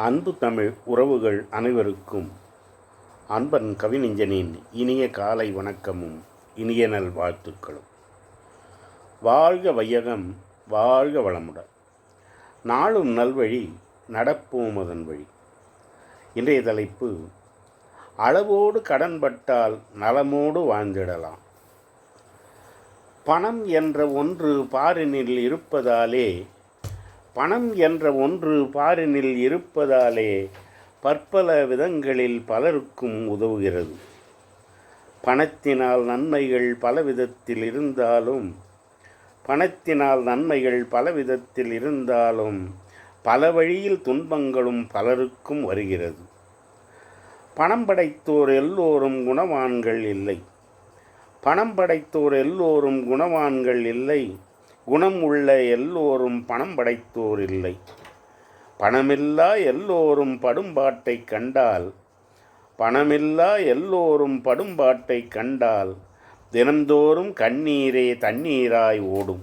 அன்பு தமிழ் உறவுகள் அனைவருக்கும் அன்பன் கவிஞனின் இனிய காலை வணக்கமும் இனிய நல் வாழ்த்துக்களும். வாழ்க வையகம் வாழ்க வளமுடன். நாளும் நல்வழி நடப்போம் அதன் வழி. இன்றைய தலைப்பு அளவோடு கடன்பட்டால் நலமோடு வாழ்ந்திடலாம். பணம் என்ற ஒன்று பாரினில் இருப்பதாலே பணம் என்ற ஒன்று பாரினில் இருப்பதாலே பற்பல விதங்களில் பலருக்கும் உதவுகிறது. பணத்தினால் நன்மைகள் பலவிதத்தில் இருந்தாலும் பணத்தினால் நன்மைகள் பலவிதத்தில் இருந்தாலும் பல வழியில் துன்பங்களும் பலருக்கும் வருகிறது. பணம் படைத்தோர் எல்லோரும் குணவான்கள் இல்லை. பணம் படைத்தோர் எல்லோரும் குணவான்கள் இல்லை. குணம் உள்ள எல்லோரும் பணம் படைத்தோர் இல்லை. பணமில்லா எல்லோரும் படும்பாட்டை கண்டால் பணமில்லா எல்லோரும் படும்பாட்டை கண்டால் தினந்தோறும் கண்ணீரே தண்ணீராய் ஓடும்.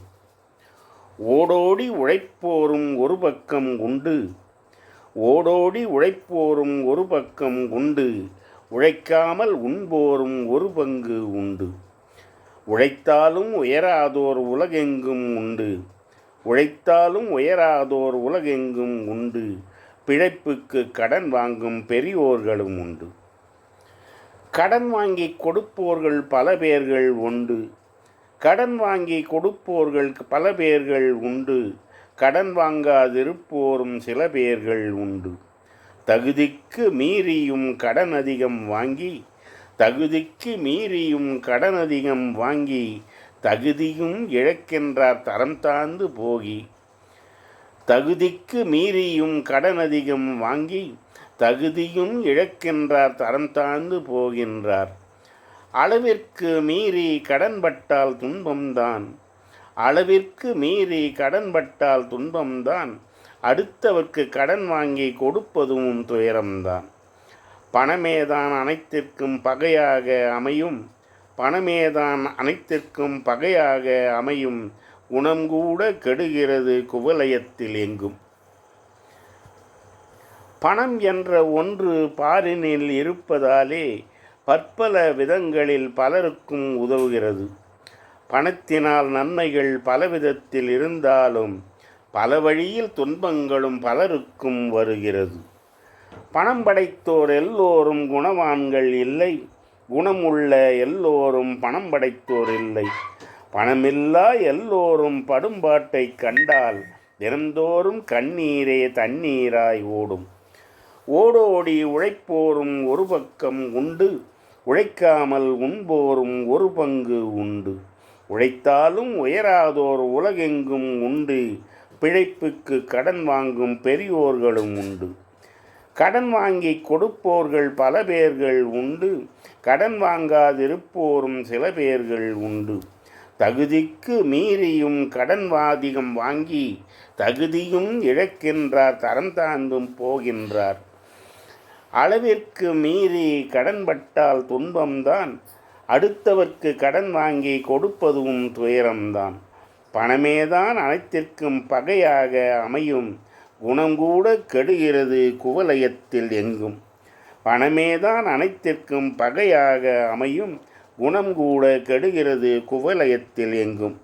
ஓடோடி உழைப்போரும் ஒரு பக்கம் உண்டு ஓடோடி உழைப்போரும் ஒரு பக்கம் உண்டு உழைக்காமல் உண்போரும் ஒரு பங்கு உண்டு. உழைத்தாலும் உயராதோர் உலகெங்கும் உண்டு. உழைத்தாலும் உயராதோர் உலகெங்கும் உண்டு. பிழைப்புக்கு கடன் வாங்கும் பெரியோர்களும் உண்டு. கடன் வாங்கி கொடுப்போர்கள் பல பேர்கள் உண்டு. கடன் வாங்கி கொடுப்போர்கள் பல பேர்கள் உண்டு. கடன் வாங்காதிருப்போரும் சில பேர்கள் உண்டு. தகுதிக்கு மீறியும் கடன் அதிகம் வாங்கி தகுதிக்கு மீறியும் கடன் அதிகம் வாங்கி தகுதியும் இழக்கின்றார் தரம் தாழ்ந்து போகி. தகுதிக்கு மீறியும் கடன் அதிகம் வாங்கி தகுதியும் இழக்கின்றார் தரம் தாழ்ந்து போகின்றார். அளவிற்கு மீறி கடன்பட்டால் துன்பம்தான். அளவிற்கு மீறி கடன்பட்டால் துன்பம்தான். அடுத்தவர்க்கு கடன் வாங்கி கொடுப்பதும் துயரம்தான். பணமேதான் அனைத்திற்கும் பகையாக அமையும். பணமேதான் அனைத்திற்கும் பகையாக அமையும். குணங்கூட கெடுகிறது குவலயத்தில் எங்கும். பணம் என்ற ஒன்று பாரினில் இருப்பதாலே பற்பல விதங்களில் பலருக்கும் உதவுகிறது. பணத்தினால் நன்மைகள் பலவிதத்தில் இருந்தாலும் பல வழியில் துன்பங்களும் பலருக்கும் வருகிறது. பணம் படைத்தோர் எல்லோரும் குணவான்கள் இல்லை. குணமுள்ள எல்லோரும் பணம் படைத்தோர் இல்லை. பணமில்லா எல்லோரும் படும்பாட்டை கண்டால் தினந்தோறும் கண்ணீரே தண்ணீராய் ஓடும். ஓடோடி உழைப்போரும் ஒரு பக்கம் உண்டு. உழைக்காமல் உண்போரும் ஒரு பங்கு உண்டு. உழைத்தாலும் உயராதோர் உலகெங்கும் உண்டு. பிழைப்புக்கு கடன் வாங்கும் பெரியோர்களும் உண்டு. கடன் வாங்கி கொடுப்போர்கள் பல பேர்கள் உண்டு. கடன் வாங்காதிருப்போரும் சில பேர்கள் உண்டு. தகுதிக்கு மீறியும் கடன் வாதிகம் வாங்கி தகுதியும் இழக்கின்றார் தரம் தாழ்ந்தும் போகின்றார். அளவிற்கு மீறி கடன்பட்டால் துன்பம்தான். அடுத்தவர்க்கு கடன் வாங்கி கொடுப்பதும் துயரம்தான். பணமேதான் அனைத்திற்கும் பகையாக அமையும். குணங்கூட கெடுகிறது குவலயத்தில் எங்கும். பணமேதான் அனைத்திற்கும் பகையாக அமையும். குணம் கூட கெடுகிறது குவலயத்தில் எங்கும்.